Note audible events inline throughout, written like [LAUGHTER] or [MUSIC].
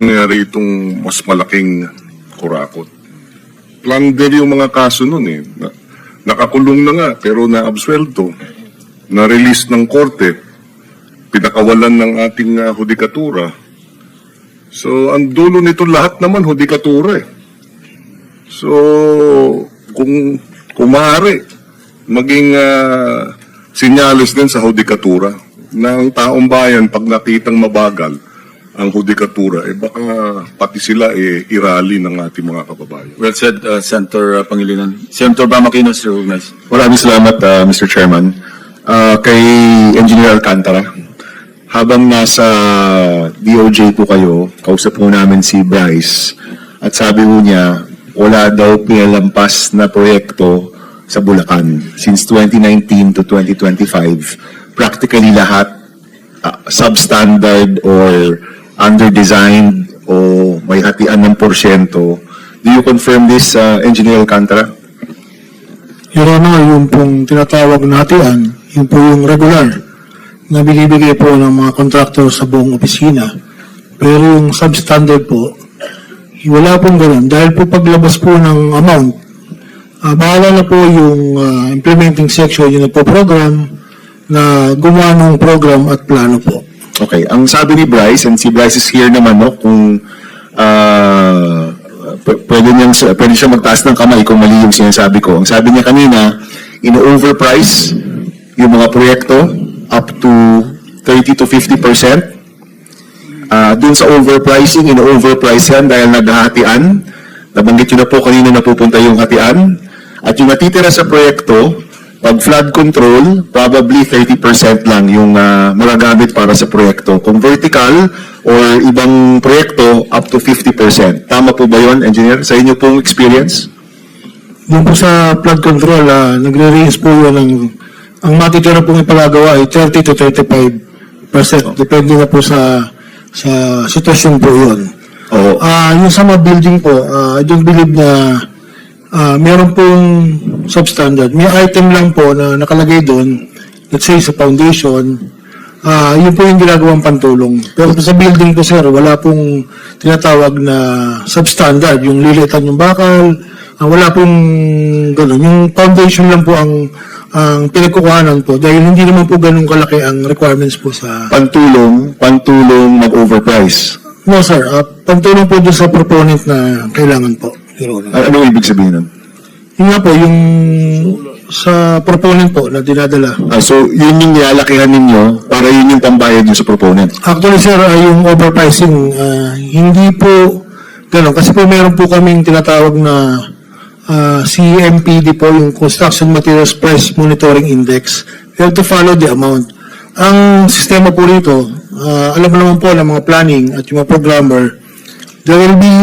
nangyari itong mas malaking kurakot. Plunder yung mga kaso nun eh. Na- nakakulong na nga pero na-absuelto. Na-release ng korte. Pinakawalan ng ating ah, hudikatura. So, ang dulo nito lahat naman hudikatura eh. So, kung, maaari, maging ah, sinyalis din sa hudikatura ang taong bayan pag nakitang mabagal ang hudikatura, eh baka pati sila eh irali ng ating mga kababayan. Well said, uh, Senator uh, Pangilinan. Senator Bamakinos, recognized. Maraming salamat, uh, Mr. Chairman. Uh, kay Engineer Alcantara, habang nasa DOJ po kayo, kausap po namin si Bryce, at sabi po niya, wala daw pinalampas na proyekto sa Bulacan. Since 2019 to 2025, practically lahat uh, substandard or under-designed o may hatian ng porsyento. Do you confirm this, uh, Engineer Alcantara? Your Honor, yung pong tinatawag na hatian, yun po yung regular na binibigay po ng mga contractor sa buong opisina. Pero yung substandard po, wala pong ganun. Dahil po paglabas po ng amount, ah, bahala na po yung ah, implementing section, yung nagpo-program, na gumawa ng program at plano po. Okay, ang sabi ni Bryce, and si Bryce is here naman, no, kung p- pwede, niyang, pwede siya magtaas ng kamay kung mali yung sinasabi ko. Ang sabi niya kanina, in-overprice yung mga proyekto up to 30 to 50 percent. Ah, dun sa overpricing, in-overprice yan dahil naghahatian. Nabanggit yun na po kanina napupunta yung hatian. At yung natitira sa proyekto, pag flood control, probably 30% lang yung ah, magagamit para sa proyekto. Kung vertical or ibang proyekto, up to 50%. Tama po ba yun, engineer? Sa inyo pong experience? Yung po sa flood control, ah, nagre-range po yun ng, ang matitira pong ipagagawa ay 30 to 35 percent. Depende na po sa sa sitwasyon po yun. Oo. Ah, yung sa mga building po, ah, I don't believe na ah, meron pong substandard. May item lang po na nakalagay doon, let's say sa foundation, ah, yun po yung ginagawang pantulong. Pero sa building po sir, wala pong tinatawag na substandard. Yung lilitan yung bakal, ah, wala pong ganun. Yung foundation lang po ang ang pinagkukuhanan po dahil hindi naman po ganun kalaki ang requirements po sa Pantulong, pantulong mag-overprice. No sir, Ah, pantulong po doon sa proponent na kailangan po. Your Honor. Ano ibig sabihin nun? Yun nga po, yung sa proponent po na dinadala. Ah, so, yun yung nilalakihan ninyo para yun yung pambayad nyo sa proponent. Actually sir, ah, yung overpricing, ah, hindi po ganun. Kasi po meron po kaming tinatawag na ah, CMPD po, yung Construction Materials Price Monitoring Index. We have to follow the amount. Ang sistema po rito, ah, alam mo naman po ng mga planning at yung mga programmer, there will be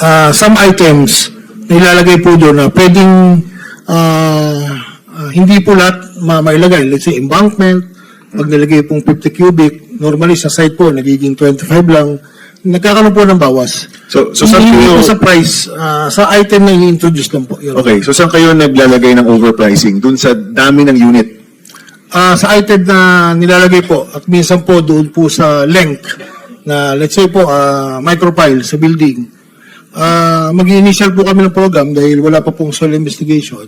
ah, some items na ilalagay po doon na pwedeng ah, hindi po lahat ma mailagay. Let's say embankment, pag nilagay pong 50 cubic, normally sa site po nagiging 25 lang, nagkakaroon po ng bawas. So, so saan kayo, po sa price, ah, sa item na i-introduce lang po. Honor. okay, so saan kayo naglalagay ng overpricing? Dun sa dami ng unit. Ah, sa item na nilalagay po at minsan po doon po sa length na let's say po ah, micropile sa building. Ah, mag-initial po kami ng program dahil wala pa pong soil investigation.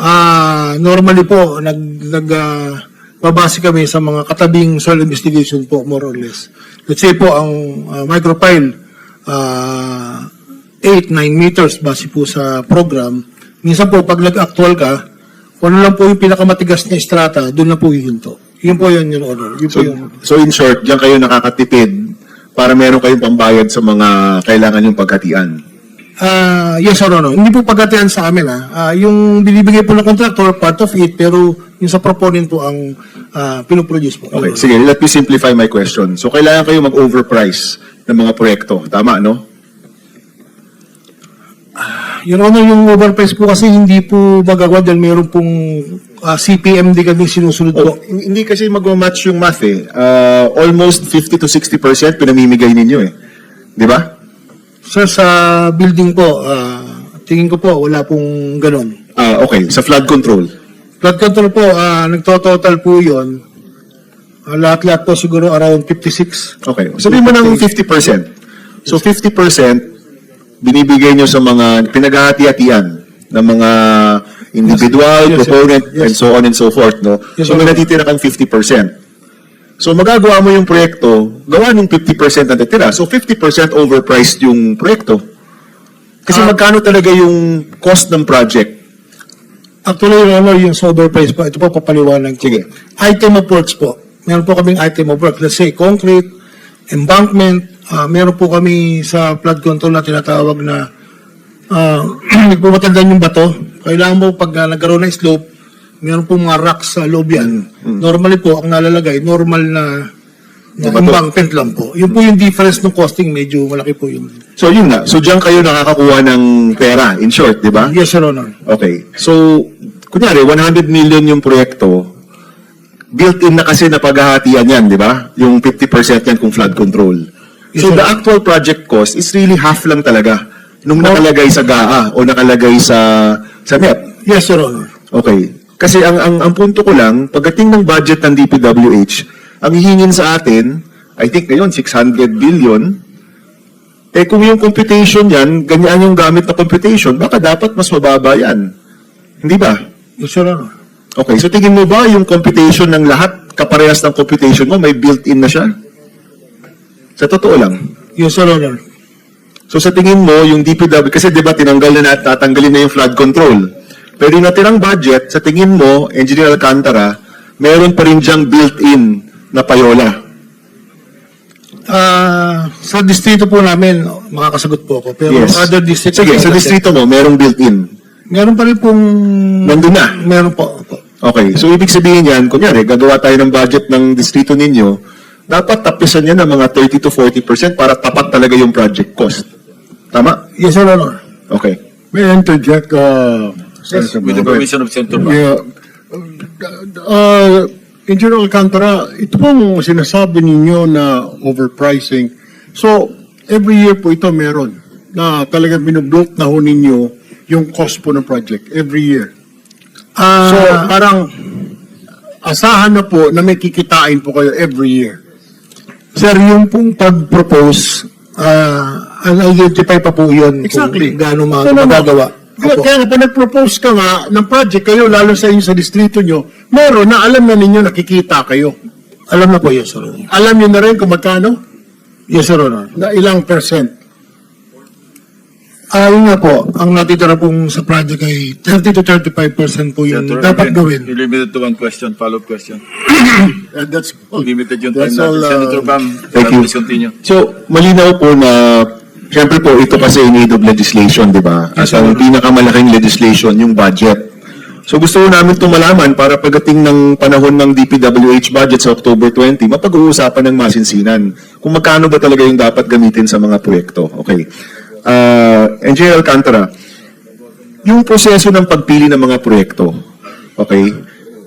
Ah, normally po nag nag ah, babase kami sa mga katabing soil investigation po more or less. Let's say po ang ah, micropile ah 8 9 meters base po sa program. Minsan po pag nag-actual ka, kung ano lang po yung pinakamatigas na strata, doon na po hihinto. Yun po yun, Your Honor. Yun po So, yung... so in short, diyan kayo nakakatipid para meron kayong pambayad sa mga kailangan yung paghatian. Ah, yes or no? Hindi po pagkatian sa amin ah. Ah, yung binibigay po ng contractor, part of it, pero yung sa proponent po ang ah, pinoproduce po. Okay, sige, let me simplify my question. So, kailangan kayo mag-overprice ng mga proyekto. Tama, no? Your Honor, yung overprice po kasi hindi po magagawa dahil meron pong ah, CPM di kami sinusunod po. Oh, hindi kasi mag-match yung math eh. Uh, almost 50 to 60% pinamimigay ninyo eh. Di ba? Sir, sa building po, ah, tingin ko po, wala pong ganon. Ah, okay, sa flood control. Flood control po, ah, nagtototal po yun. Ah, lahat-lahat po siguro around 56. Okay, sabihin mo ng 50%. So 50% binibigay nyo sa mga pinaghahati-hatian ng mga individual, Yes, yes, proponent, yes. and so on and so forth. No? Yes, so may natitira kang 50%. So magagawa mo yung proyekto, gawa ng 50% na natitira. So 50% overpriced yung proyekto. Kasi Ah. magkano talaga yung cost ng project? Actually, Your Honor, yung sober price po, ito po papaliwanag ko. Sige. Item of works po. Meron po kaming item of work. Let's say, concrete, embankment, ah, meron po kami sa flood control na tinatawag na [CLEARS THROAT] uh, nagpumatandaan yung bato. Kailangan mo pag ah, nagkaroon ng slope, meron po mga rocks sa loob yan. Normally po, ang nalalagay, normal na, na embankment lang po. Yun po yung difference ng costing, medyo malaki po yun. So yun nga. So diyan kayo nakakakuha ng pera, in short, di ba? Yes, Your Honor. Okay. So, kunyari, 100 million yung proyekto, built-in na kasi na paghahatian yan, di ba? Yung 50% yan kung flood control. So, the actual project cost is really half lang talaga nung nakalagay sa GAA o nakalagay sa sa NEP. Yes, Your Honor. Okay. Kasi ang, ang, ang punto ko lang, pagdating ng budget ng DPWH, ang hihingin sa atin, I think ngayon, 600 billion, eh kung yung computation yan, ganyan yung gamit na computation, baka dapat mas mababa yan. Hindi ba? Yes, Your Honor. Okay, so tingin mo ba yung computation ng lahat, kaparehas ng computation mo, may built-in na siya? Sa totoo lang. Yes, Your Honor. So sa tingin mo, yung DPW, kasi di ba tinanggal na nat, tatanggalin na yung flood control. Pero yung natirang budget, sa tingin mo, Engineer Alcantara, meron pa rin diyang built-in na payola. Ah, sa distrito po namin, makakasagot po ako. Pero Yes. other districts... Sige, sa distrito mo, merong built-in. Meron pa rin pong... Nandun na. Meron po. po. Okay, so ibig sabihin yan, kunyari, gagawa tayo ng budget ng distrito ninyo, dapat tapisan yan ng mga 30 to 40% para tapat talaga yung project cost. Tama? Yes, Your Honor. Okay. May I interject, uh, Senator With the permission of Senator Bam. Yeah. Uh, Engineer Alcantara, ito pong sinasabi ninyo na overpricing. So, every year po ito meron na talagang binubuilt na ho ninyo yung cost po ng project every year. Ah, So, parang asahan na po na may kikitain po kayo every year. Sir, yung pong pag-propose, ah, identify pa po yun Exactly. kung gaano no. magagawa. Kaya, kaya nga, pag nag-propose ka nga ng project kayo, lalo sa inyo sa distrito nyo, meron na alam na ninyo nakikita kayo. Alam na po, yes, Honor. Alam nyo na rin kung magkano? Yes, Your Honor. Na ilang percent? Ah, yun nga po, ang natitira pong sa project ay 30 to 35% po yung Senator, dapat again, gawin. You're limited to one question, follow-up question. [COUGHS] Uh, that's all. Limited yung time That's natin. all, uh, Senator Bam, Thank you. please continue. So, malinaw po na, siyempre po, ito kasi in aid of legislation, di ba? At ang pinakamalaking legislation, yung budget. So, gusto ko namin itong malaman para pagdating ng panahon ng DPWH budget sa October 20, mapag-uusapan ng masinsinan kung magkano ba talaga yung dapat gamitin sa mga proyekto. Okay. Uh, Engineer Alcantara, yung proseso ng pagpili ng mga proyekto, okay,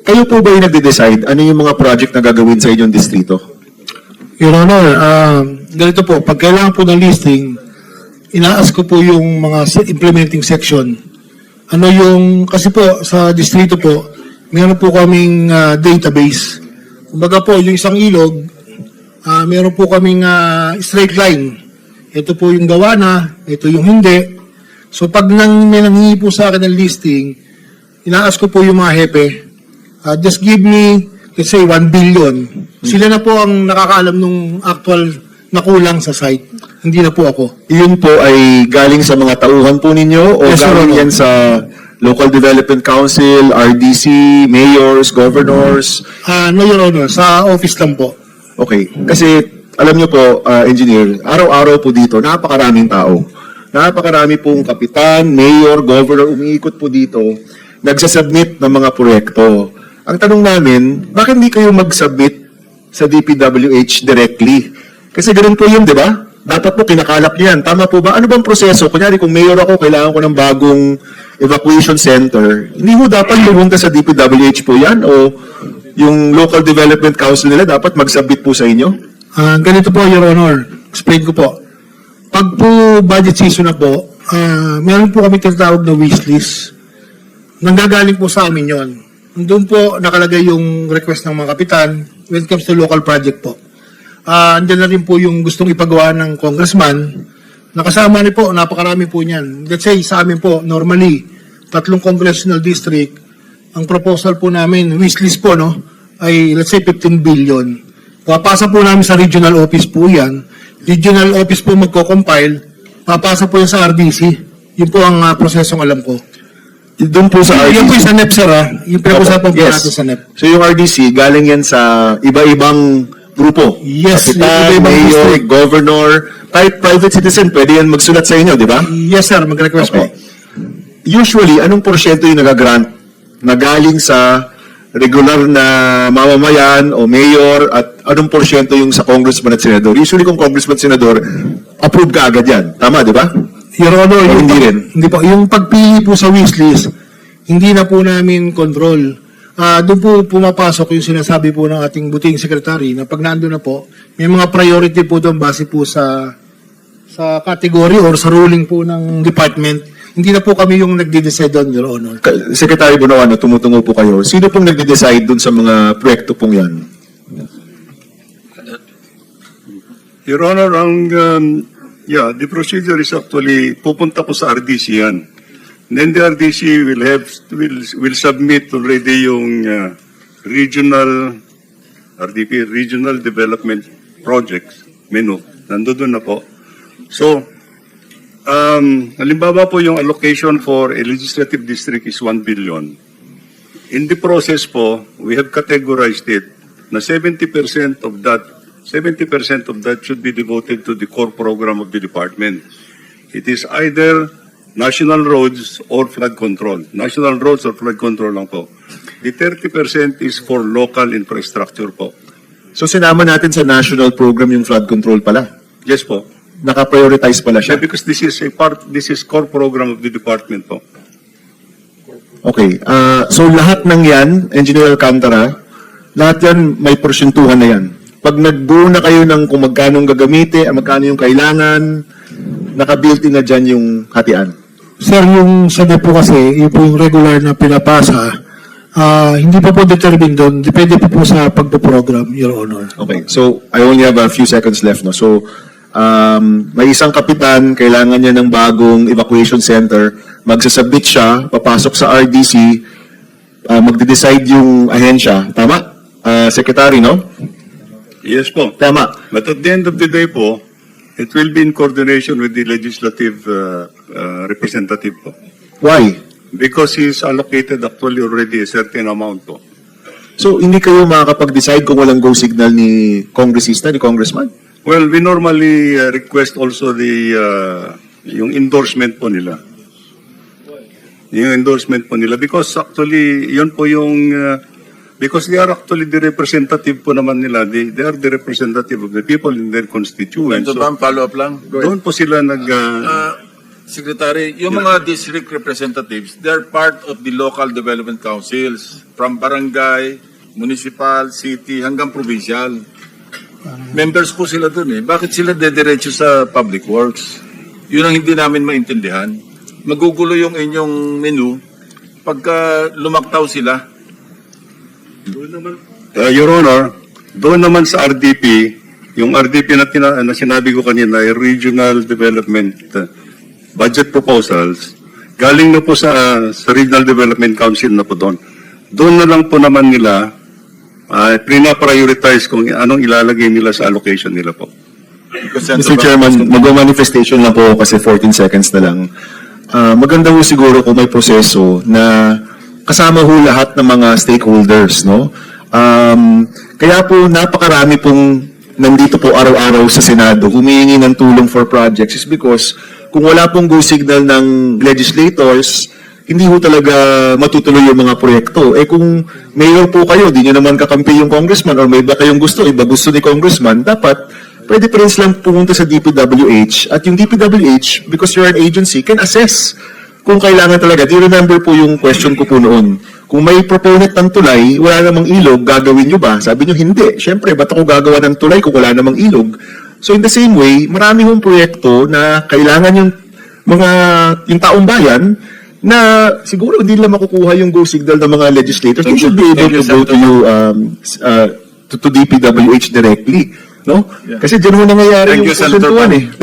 kayo po ba yung nagde-decide ano yung mga project na gagawin sa inyong distrito? Your Honor, ah, ganito po, pag kailangan po ng listing, inaas ko po yung mga implementing section. Ano yung, kasi po sa distrito po, meron po kaming ah, database. Kumbaga po, yung isang ilog, ah, meron po kaming ah, straight line. Ito po yung gawa na, ito yung hindi. So pag nang, may nanghingi po sa akin ng listing, inaas ko po yung mga hepe, uh, just give me, let's say, 1 billion. Sila na po ang nakakaalam nung actual na kulang sa site. Hindi na po ako. Yun po ay galing sa mga tauhan po ninyo o Yes, Your galing Honor. yan sa Local Development Council, RDC, mayors, governors? Ah, no, Your Honor, sa office lang po. Okay. Kasi alam nyo po, uh, engineer, araw-araw po dito, napakaraming tao. Napakarami pong kapitan, mayor, governor, umiikot po dito, nagsasubmit ng mga proyekto. Ang tanong namin, bakit hindi kayo mag-submit sa DPWH directly? Kasi ganun po yun, di ba? Dapat po kinakalap niyo yan. Tama po ba? Ano bang proseso? Kunyari, kung mayor ako, kailangan ko ng bagong evacuation center. Hindi mo dapat pumunta sa DPWH po yan? O yung local development council nila dapat mag-submit po sa inyo? Ah, ganito po, Your Honor. Explain ko po. Pag po budget season na po, ah, meron po kami tinatawag na wishlist. Nanggagaling po sa amin yon. Doon po nakalagay yung request ng mga kapitan when it comes to local project po. Ah, andyan na rin po yung gustong ipagawa ng congressman. Nakasama rin po, napakarami po niyan. Let's say, sa amin po, normally, tatlong congressional district, ang proposal po namin, wishlist po, no, ay let's say 15 billion. Papasa po namin sa regional office po yan. Regional office po magko-compile, papasa po yan sa RDC. Yun po ang ah, prosesong alam ko. Doon po sa po yung RDC. sa NEP, sir, ah. Yung pinag-usapan po Yes. natin sa NEP. So yung RDC, galing yan sa iba-ibang grupo. Yes, Kapitan, iba-ibang mayor, district. governor, kahit private citizen, pwede yan magsulat sa inyo, di ba? Yes, sir. Mag-request po. Okay. Usually, anong porsyento yung nagagrant na galing sa regular na mamamayan o mayor at anong porsyento yung sa congressman at senador? Usually kung congressman at senador, approve ka agad yan. Tama, di ba? Your Honor, yung hindi rin? Hindi po. Yung pagpili po sa wishlist, hindi na po namin control. Ah, doon po pumapasok yung sinasabi po ng ating buting secretary na pag nandun na po, may mga priority po doon base po sa sa category or sa ruling po ng department. Hindi na po kami yung nagde-decide doon, Your Honor. Secretary Bonoano, tumutungo po kayo. Sino pong nagde-decide dun sa mga proyekto pong yan? Your Honor, ang, um, yeah, the procedure is actually, pupunta ko sa RDC yan. Then the RDC will have, will, will submit already yung uh, regional, RDP, Regional Development Projects menu. Nandoon na po. So, um, halimbawa po yung allocation for a legislative district is 1 billion. In the process po, we have categorized it na 70% of that 70% of that should be devoted to the core program of the department. It is either national roads or flood control. National roads or flood control lang po. The 30% is for local infrastructure po. So sinama natin sa national program yung flood control pala. Yes po. Naka-prioritize pala Yeah, siya. because this is a part, this is core program of the department po. Okay. ah, so lahat ng yan, Engineer Alcantara, lahat yan may porsyentuhan na yan. Pag nag-go na kayo ng kung magkano ang gagamitin, ah, magkano yung kailangan, naka-built-in na dyan yung hatian. Sir, yung sa NEP po kasi, yung po yung regular na pinapasa, ah, hindi pa po determine doon. Depende po po sa pagpo-program, Your Honor. Okay. So, I only have a few seconds left. No? So, um, may isang kapitan, kailangan niya ng bagong evacuation center, magsasubmit siya, papasok sa RDC, ah, magde-decide yung ahensya. Tama? Ah, Secretary, no? Yes po. Tama. But at the end of the day po, it will be in coordination with the legislative uh, uh, representative po. Why? Because he is allocated actually already a certain amount po. So, hindi kayo makakapag-decide kung walang go signal ni congressista, ni congressman? Well, we normally uh, request also the uh, yung endorsement po nila. Yung endorsement po nila because actually yun po yung uh, because they are actually the representative po naman nila. They, they are the representative of the people in their constituents. Ito So, ba, follow up lang? Go doon po sila nag uh, Uh, Secretary, yung mga district representatives, they're part of the local development councils from barangay, municipal, city, hanggang provincial. Members po sila dun eh. Bakit sila dediretso sa public works? Yun ang hindi namin maintindihan. Magugulo yung inyong menu pagka lumaktaw sila. Uh, Your Honor, doon naman sa RDP, yung RDP na, tina- na sinabi ko kanina, ay Regional Development uh, Budget Proposals, galing na po sa, sa Regional Development Council na po doon. Doon na lang po naman nila, uh, prina-prioritize kung anong ilalagay nila sa allocation nila po. Mr. Chairman, mag-manifestation lang po kasi 14 seconds na lang. Ah, maganda ho siguro kung may proseso na kasama ho lahat ng mga stakeholders, no? Um, kaya po napakarami pong nandito po araw-araw sa Senado humihingi ng tulong for projects is because kung wala pong go signal ng legislators, hindi ho talaga matutuloy yung mga proyekto. Eh kung mayor po kayo, di nyo naman kakampi yung congressman or may iba kayong gusto, iba gusto ni congressman, dapat pwede pa rin silang pumunta sa DPWH at yung DPWH, because you're an agency, can assess kung kailangan talaga. Do you remember po yung question ko po noon? Kung may proponent ng tulay, wala namang ilog, gagawin nyo ba? Sabi nyo, hindi. Siyempre, ba't ako gagawa ng tulay kung wala namang ilog? So in the same way, marami hong proyekto na kailangan yung mga yung taong bayan na siguro hindi nila makukuha yung go signal ng mga legislators. They should be able to go to you um, uh, to, to DPWH directly. No? Yeah. Kasi dyan ho nangyayari Thank yung Pan. eh.